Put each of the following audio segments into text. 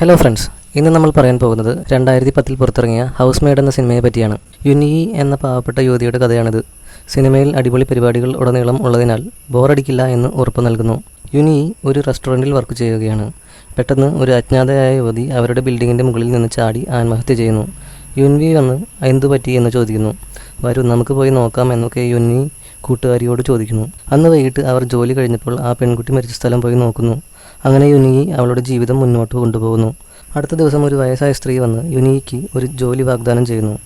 Hello friends ഇന്ന് നമ്മൾ പറയാൻ പോകുന്നത് രണ്ടായിരത്തി പത്തിൽ പുറത്തിറങ്ങിയ ഹൗസ് മെയ്ഡ് എന്ന സിനിമയെ പറ്റിയാണ്. യുനി എന്ന പാവപ്പെട്ട യുവതിയുടെ കഥയാണിത്. സിനിമയിൽ അടിപൊളി പരിപാടികൾ ഉടനീളം ഉള്ളതിനാൽ ബോറടിക്കില്ല എന്ന് ഉറപ്പ് നൽകുന്നു. യുനി ഒരു റെസ്റ്റോറന്റിൽ വർക്ക് ചെയ്യുകയാണ്. പെട്ടെന്ന് ഒരു അജ്ഞാതയായ യുവതി അവരുടെ ബിൽഡിങ്ങിന്റെ മുകളിൽ നിന്ന് ചാടി ആത്മഹത്യ ചെയ്യുന്നു. യുൻവി വന്ന് എന്തു പറ്റി? എന്ന് ചോദിക്കുന്നു. വരൂ നമുക്ക് പോയി നോക്കാം എന്നൊക്കെ യുൻവി കൂട്ടുകാരിയോട് ചോദിക്കുന്നു. അന്ന് വൈകിട്ട് അവർ ജോലി കഴിഞ്ഞപ്പോൾ ആ പെൺകുട്ടി മരിച്ച സ്ഥലം പോയി നോക്കുന്നു. അങ്ങനെ യുനിയി അവളുടെ ജീവിതം മുന്നോട്ട് കൊണ്ടുപോകുന്നു. അടുത്ത ദിവസം ഒരു വയസ്സായ സ്ത്രീ വന്ന് യുനിയിക്ക് ഒരു ജോലി വാഗ്ദാനം ചെയ്യുന്നു.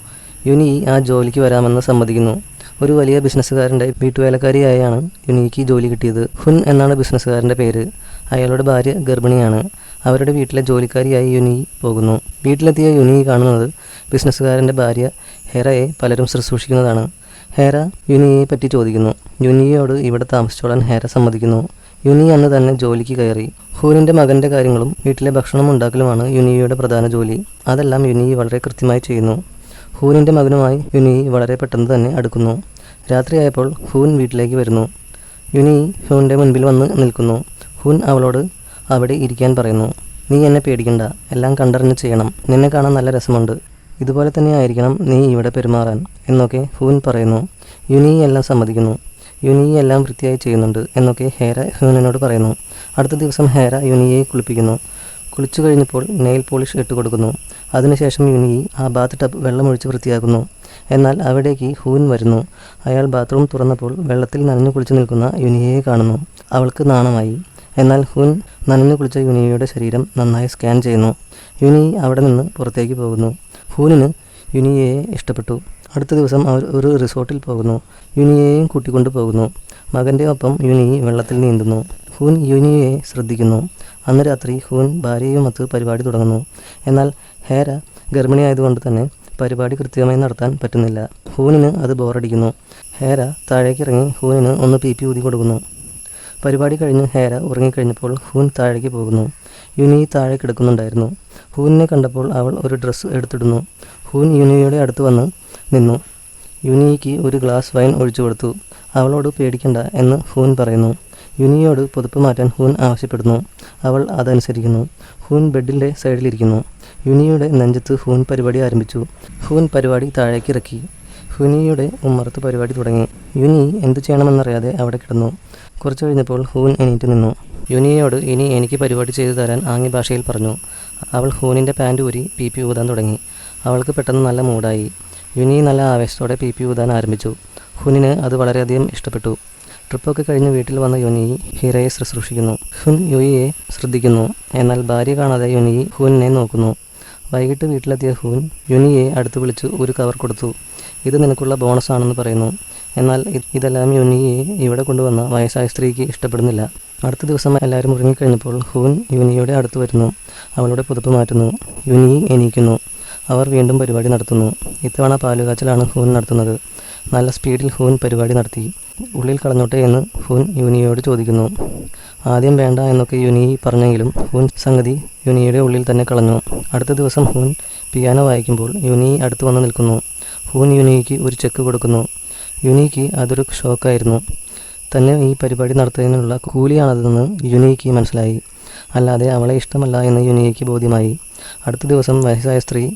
യുനി ആ ജോലിക്ക് വരാമെന്ന് സമ്മതിക്കുന്നു. ഒരു വലിയ ബിസിനസ്സുകാരന്റെ വീട്ടുവേലക്കാരിയായാണ് യുനിക്ക് ജോലി കിട്ടിയത്. ഹുൻ എന്നാണ് ബിസിനസ്സുകാരന്റെ പേര്. അയാളുടെ ഭാര്യ ഗർഭിണിയാണ്. അവരുടെ വീട്ടിലെ ജോലിക്കാരിയായി യുനി പോകുന്നു. വീട്ടിലെത്തിയ യുനി കാണുന്നത് ബിസിനസ്സുകാരന്റെ ഭാര്യ ഹെറയെ പലരും ശുശ്രൂഷിക്കുന്നതാണ്. ഹേറ യുനിയെ പറ്റി ചോദിക്കുന്നു. യുനിയോട് ഇവിടെ താമസിച്ചോളാൻ ഹേറ സമ്മതിക്കുന്നു. യുനി അന്ന് തന്നെ ജോലിക്ക് കയറി. ഹൂരിന്റെ മകന്റെ കാര്യങ്ങളും വീട്ടിലെ ഭക്ഷണം ഉണ്ടാക്കലുമാണ് യുനിയുടെ പ്രധാന ജോലി. അതെല്ലാം യുനി വളരെ കൃത്യമായി ചെയ്യുന്നു. ഹൂനിന്റെ മകനുമായി യുനി വളരെ പെട്ടെന്ന് തന്നെ അടുക്കുന്നു. രാത്രിയായപ്പോൾ ഹൂൻ വീട്ടിലേക്ക് വരുന്നു. യുനി ഹൂന്റെ മുൻപിൽ വന്ന് നിൽക്കുന്നു. ഹൂൻ അവളോട് അവിടെ ഇരിക്കാൻ പറയുന്നു. നീ എന്നെ പേടിക്കണ്ട. എല്ലാം കണ്ടറിഞ്ഞ് ചെയ്യണം. നിന്നെ കാണാൻ നല്ല രസമുണ്ട്. ഇതുപോലെ തന്നെ ആയിരിക്കണം നീ ഇവിടെ പെരുമാറാൻ എന്നൊക്കെ ഹൂൻ പറയുന്നു. യുനി എല്ലാം സമ്മതിക്കുന്നു. യുനി എല്ലാം വൃത്തിയായി ചെയ്യുന്നുണ്ട് എന്നൊക്കെ ഹേര ഹ്യൂനനോട് പറയുന്നു. അടുത്ത ദിവസം ഹേര യുനിയെ കുളിപ്പിക്കുന്നു. കുളിച്ചു കഴിഞ്ഞപ്പോൾ നെയിൽ പോളിഷ് ഇട്ട് കൊടുക്കുന്നു. അതിനുശേഷം യുനി ആ ബാത്ത് ടബ് വെള്ളമൊഴിച്ച് വൃത്തിയാക്കുന്നു. എന്നാൽ അവിടേക്ക് ഹൂൻ വരുന്നു. അയാൾ ബാത്റൂം തുറന്നപ്പോൾ വെള്ളത്തിൽ നനഞ്ഞു കുളിച്ചു നിൽക്കുന്ന യുനിയെ കാണുന്നു. അവൾക്ക് നാണമായി. എന്നാൽ ഹൂൻ നനഞ്ഞു കുളിച്ച യുനിയുടെ ശരീരം നന്നായി സ്കാൻ ചെയ്യുന്നു. യുനി അവിടെ നിന്ന് പുറത്തേക്ക് പോകുന്നു. ഹൂനിന് യുനിയയെ ഇഷ്ടപ്പെട്ടു. അടുത്ത ദിവസം അവർ ഒരു റിസോർട്ടിൽ പോകുന്നു. യുനിയെയും കൂട്ടിക്കൊണ്ടു പോകുന്നു. മകന്റെ ഒപ്പം യുനി വെള്ളത്തിൽ നീന്തുന്നു. ഹൂൻ യുനിയെ ശ്രദ്ധിക്കുന്നു. അന്ന് രാത്രി ഹൂൻ ഭാര്യയുമൊത്ത് പരിപാടി തുടങ്ങുന്നു. എന്നാൽ ഹേര ഗർഭിണിയായതുകൊണ്ട് തന്നെ പരിപാടി കൃത്യമായി നടത്താൻ പറ്റുന്നില്ല. ഹൂനിന് അത് ബോറടിക്കുന്നു. ഹേര താഴേക്കിറങ്ങി ഹൂനിന് ഒന്ന് പി പി ഊതി കൊടുക്കുന്നു. പരിപാടി കഴിഞ്ഞ് ഹേര ഉറങ്ങിക്കഴിഞ്ഞപ്പോൾ ഹൂൻ താഴേക്ക് പോകുന്നു. യുനി താഴെ കിടക്കുന്നുണ്ടായിരുന്നു. ഹൂനിനെ കണ്ടപ്പോൾ അവൾ ഒരു ഡ്രസ്സ് എടുത്തിടുന്നു. ഹൂൻ യുനിയുടെ അടുത്ത് വന്ന് നിന്നു. യുനിക്ക് ഒരു ഗ്ലാസ് വൈൻ ഒഴിച്ചു കൊടുത്തു. അവളോട് പേടിക്കണ്ട എന്ന് ഹൂൻ പറയുന്നു. യുനിയോട് പുതുപ്പ് മാറ്റാൻ ഹൂൻ ആവശ്യപ്പെടുന്നു. അവൾ അതനുസരിക്കുന്നു. ഹൂൻ ബെഡിന്റെ സൈഡിലിരിക്കുന്നു. യുനിയുടെ നെഞ്ചത്ത് ഹൂൻ പരിപാടി ആരംഭിച്ചു. ഹൂൻ പരിപാടി താഴേക്ക് ഇറക്കി. ഹുനിയുടെ ഉമ്മറത്ത് പരിപാടി തുടങ്ങി. യുനി എന്തു ചെയ്യണമെന്നറിയാതെ അവിടെ കിടന്നു. കുറച്ചു കഴിഞ്ഞപ്പോൾ ഹൂൻ എണീറ്റ് നിന്നു. യുനിയോട് ഇനി എനിക്ക് പരിപാടി ചെയ്തു തരാൻ ആംഗ്യ ഭാഷയിൽ പറഞ്ഞു. അവൾ ഹൂനിന്റെ പാന്റ് ഊരി പി പി ഊതാൻ തുടങ്ങി. അവൾക്ക് പെട്ടെന്ന് നല്ല മൂഡായി. യുനി നല്ല ആവേശത്തോടെ പി പി ഊതാൻ ആരംഭിച്ചു. ഹുനിന് അത് വളരെയധികം ഇഷ്ടപ്പെട്ടു. ട്രിപ്പൊക്കെ കഴിഞ്ഞ് വീട്ടിൽ വന്ന യുനി ഹീറയെ ശുശ്രൂഷിക്കുന്നു. ഹുൻ യുയിയെ ശ്രദ്ധിക്കുന്നു. എന്നാൽ ഭാര്യ കാണാതെ യുനി ഹുനിനെ നോക്കുന്നു. വൈകിട്ട് വീട്ടിലെത്തിയ ഹുൻ യുനിയെ അടുത്ത് വിളിച്ച് ഒരു കവർ കൊടുത്തു. ഇത് നിനക്കുള്ള ബോണസ് ആണെന്ന് പറയുന്നു. എന്നാൽ ഇതെല്ലാം യുനിയെ ഇവിടെ കൊണ്ടുവന്ന വയസ്സായ സ്ത്രീക്ക് ഇഷ്ടപ്പെടുന്നില്ല. അടുത്ത ദിവസം എല്ലാവരും ഉറങ്ങിക്കഴിഞ്ഞപ്പോൾ ഹുൻ യുനിയുടെ അടുത്ത് വരുന്നു. അവളുടെ പുതുപ്പ് മാറ്റുന്നു. യുനി എണീക്കുന്നു. അവർ വീണ്ടും പരിപാടി നടത്തുന്നു. ഇത്തവണ പാലുകാച്ചലാണ് ഹൂൻ നടത്തുന്നത്. നല്ല സ്പീഡിൽ ഹൂൻ പരിപാടി നടത്തി. ഉള്ളിൽ കളഞ്ഞോട്ടെ എന്ന് ഹൂൻ യുനിയോട് ചോദിക്കുന്നു. ആദ്യം വേണ്ട എന്നൊക്കെ യുനി പറഞ്ഞെങ്കിലും ഹൂൻ സംഗതി യുനിയുടെ ഉള്ളിൽ തന്നെ കളഞ്ഞു. അടുത്ത ദിവസം ഹൂൻ പിയാനോ വായിക്കുമ്പോൾ യുനി അടുത്ത് വന്ന് നിൽക്കുന്നു. ഹൂൻ യുനിക്ക് ഒരു ചെക്ക് കൊടുക്കുന്നു. യുനിക്ക് അതൊരു ഷോക്കായിരുന്നു. തന്നെ ഈ പരിപാടി നടത്തുന്നതിനുള്ള കൂലിയാണതെന്ന് യുനിക്ക് മനസ്സിലായി. അല്ലാതെ അവളെ ഇഷ്ടമല്ല എന്ന് യുനിയയ്ക്ക് ബോധ്യമായി. അടുത്ത ദിവസം വയസ്സായ സ്ത്രീ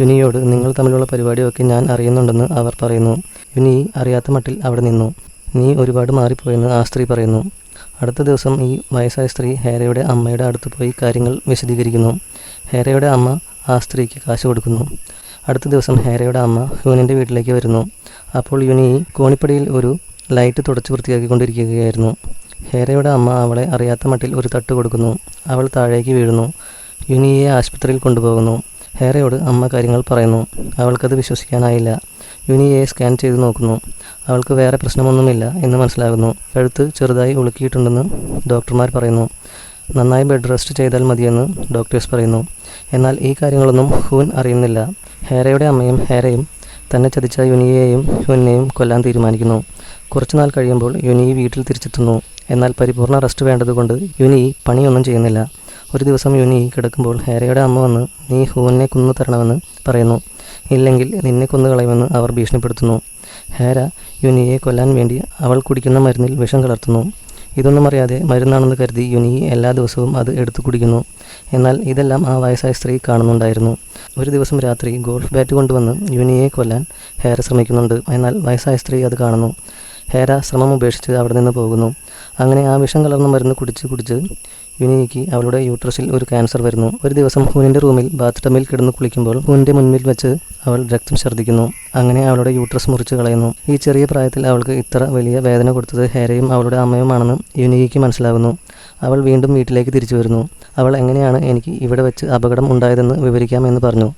യുനിയോട് നിങ്ങൾ തമ്മിലുള്ള പരിപാടിയൊക്കെ ഞാൻ അറിയുന്നുണ്ടെന്ന് അവർ പറയുന്നു. യുനി അറിയാത്ത മട്ടിൽ അവിടെ നിന്നു. നീ ഒരുപാട് മാറിപ്പോയെന്ന് ആ സ്ത്രീ പറയുന്നു. അടുത്ത ദിവസം ഈ വയസ്സായ സ്ത്രീ ഹേരയുടെ അമ്മയുടെ അടുത്ത് പോയി കാര്യങ്ങൾ വിശദീകരിക്കുന്നു. ഹേരയുടെ അമ്മ ആ സ്ത്രീക്ക് കാശ് കൊടുക്കുന്നു. അടുത്ത ദിവസം ഹേരയുടെ അമ്മ യുനിന്റെ വീട്ടിലേക്ക് വരുന്നു. അപ്പോൾ യുനി കോണിപ്പടിയിൽ ഒരു ലൈറ്റ് തുടച്ച് വൃത്തിയാക്കിക്കൊണ്ടിരിക്കുകയായിരുന്നു. ഹേരയുടെ അമ്മ അവളെ അറിയാത്ത മട്ടിൽ ഒരു തട്ട് കൊടുക്കുന്നു. അവൾ താഴേക്ക് വീഴുന്നു. യുനിയെ ആശുപത്രിയിൽ കൊണ്ടുപോകുന്നു. ഹേരയോട് അമ്മ കാര്യങ്ങൾ പറയുന്നു. അവൾക്കത് വിശ്വസിക്കാനായില്ല. യുനിയെ സ്കാൻ ചെയ്ത് നോക്കുന്നു. അവൾക്ക് വേറെ പ്രശ്നമൊന്നുമില്ല എന്ന് മനസ്സിലാകുന്നു. കഴുത്ത് ചെറുതായി ഉളുക്കിയിട്ടുണ്ടെന്ന് ഡോക്ടർമാർ പറയുന്നു. നന്നായി ബെഡ് റെസ്റ്റ് ചെയ്താൽ മതിയെന്ന് ഡോക്ടേഴ്സ് പറയുന്നു. എന്നാൽ ഈ കാര്യങ്ങളൊന്നും ഹൂൻ അറിയുന്നില്ല. ഹേരയുടെ അമ്മയും ഹേരയും തന്നെ ചതിച്ച യുനിയെയും ഹുനെയും കൊല്ലാൻ തീരുമാനിക്കുന്നു. കുറച്ചുനാൾ കഴിയുമ്പോൾ യുനി വീട്ടിൽ തിരിച്ചെത്തുന്നു. എന്നാൽ പരിപൂർണ റെസ്റ്റ് വേണ്ടതുകൊണ്ട് യുനി പണിയൊന്നും ചെയ്യുന്നില്ല. ഒരു ദിവസം യുനി കിടക്കുമ്പോൾ ഹേരയുടെ അമ്മ വന്ന് നീ ഹൂവിനെ കൊന്നു തരണമെന്ന് പറയുന്നു. ഇല്ലെങ്കിൽ നിന്നെ കൊന്നു കളയുമെന്ന് അവർ ഭീഷണിപ്പെടുത്തുന്നു. ഹേര യുനിയെ കൊല്ലാൻ വേണ്ടി അവൾ കുടിക്കുന്ന മരുന്നിൽ വിഷം കലർത്തുന്നു. ഇതൊന്നും അറിയാതെ മരുന്നാണെന്ന് കരുതി യുനി എല്ലാ ദിവസവും അത് എടുത്തു കുടിക്കുന്നു. എന്നാൽ ഇതെല്ലാം ആ വയസ്സായ സ്ത്രീ കാണുന്നുണ്ടായിരുന്നു. ഒരു ദിവസം രാത്രി ഗോൾഫ് ബാറ്റ് കൊണ്ടുവന്ന് യുനിയെ കൊല്ലാൻ ഹേര ശ്രമിക്കുന്നുണ്ട്. എന്നാൽ വയസ്സായ സ്ത്രീ അത് കാണുന്നു. ഹേര ശ്രമം ഉപേക്ഷിച്ച് അവിടെ നിന്ന് പോകുന്നു. അങ്ങനെ ആ വിഷം കലർന്ന മരുന്ന് കുടിച്ച് കുടിച്ച് യുനിക്ക് അവളുടെ യൂട്രസിൽ ഒരു ക്യാൻസർ വരുന്നു. ഒരു ദിവസം ഹൂനിന്റെ റൂമിൽ ബാത്ത് ടമ്മിൽ കിടന്ന് കുളിക്കുമ്പോൾ ഹൂനിന്റെ മുൻപിൽ വെച്ച് അവൾ രക്തം ഛർദ്ദിക്കുന്നു. അങ്ങനെ അവളുടെ യൂട്രസ് മുറിച്ച് കളയുന്നു. ഈ ചെറിയ പ്രായത്തിൽ അവൾക്ക് ഇത്ര വലിയ വേദന കൊടുത്തത് ഹേരയും അവളുടെ അമ്മയുമാണെന്ന് യുനിക്ക് മനസ്സിലാകുന്നു അവൾ വീണ്ടും വീട്ടിലേക്ക് തിരിച്ചു വരുന്നു. അവൾ എങ്ങനെയാണ് എനിക്ക് ഇവിടെ വെച്ച് അപകടം ഉണ്ടായതെന്ന് വിവരിക്കാമെന്ന് പറഞ്ഞു.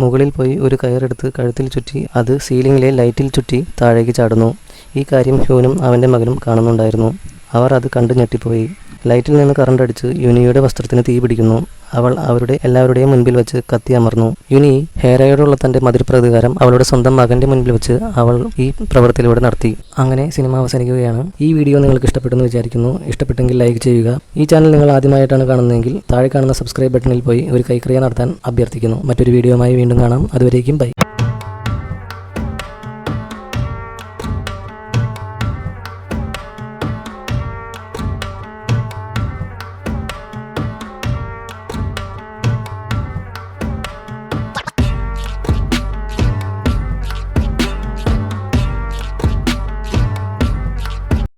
മുകളിൽ പോയി ഒരു കയറെടുത്ത് കഴുത്തിൽ ചുറ്റി അത് സീലിംഗിലെ ലൈറ്റിൽ ചുറ്റി താഴേക്ക് ചാടുന്നു. ഈ കാര്യം ഹ്യൂനും അവന്റെ മകനും കാണുന്നുണ്ടായിരുന്നു. അവർ അത് കണ്ടു ഞെട്ടിപ്പോയി. ലൈറ്റിൽ നിന്ന് കറണ്ട് അടിച്ച് യുനിയുടെ വസ്ത്രത്തിന് തീ പിടിക്കുന്നു. അവൾ അവരുടെ എല്ലാവരുടെയും മുൻപിൽ വെച്ച് കത്തി അമർന്നു. യുനി ഹേരയോടുള്ള തന്റെ മതിപ്രതികാരം അവളുടെ സ്വന്തം മകന്റെ മുൻപിൽ വെച്ച് അവൾ ഈ പ്രവർത്തിയിലൂടെ നടത്തി. അങ്ങനെ സിനിമ അവസാനിക്കുകയാണ്. ഈ വീഡിയോ നിങ്ങൾക്ക് ഇഷ്ടപ്പെട്ടെന്ന് വിചാരിക്കുന്നു. ഇഷ്ടപ്പെട്ടെങ്കിൽ ലൈക്ക് ചെയ്യുക. ഈ ചാനൽ നിങ്ങൾ ആദ്യമായിട്ടാണ് കാണുന്നതെങ്കിൽ താഴെ കാണുന്ന സബ്സ്ക്രൈബ് ബട്ടണിൽ പോയി ഒരു കൈക്രിയ നടത്താൻ അഭ്യർത്ഥിക്കുന്നു. മറ്റൊരു വീഡിയോയുമായി വീണ്ടും കാണാം. അതുവരേക്കും ബൈ.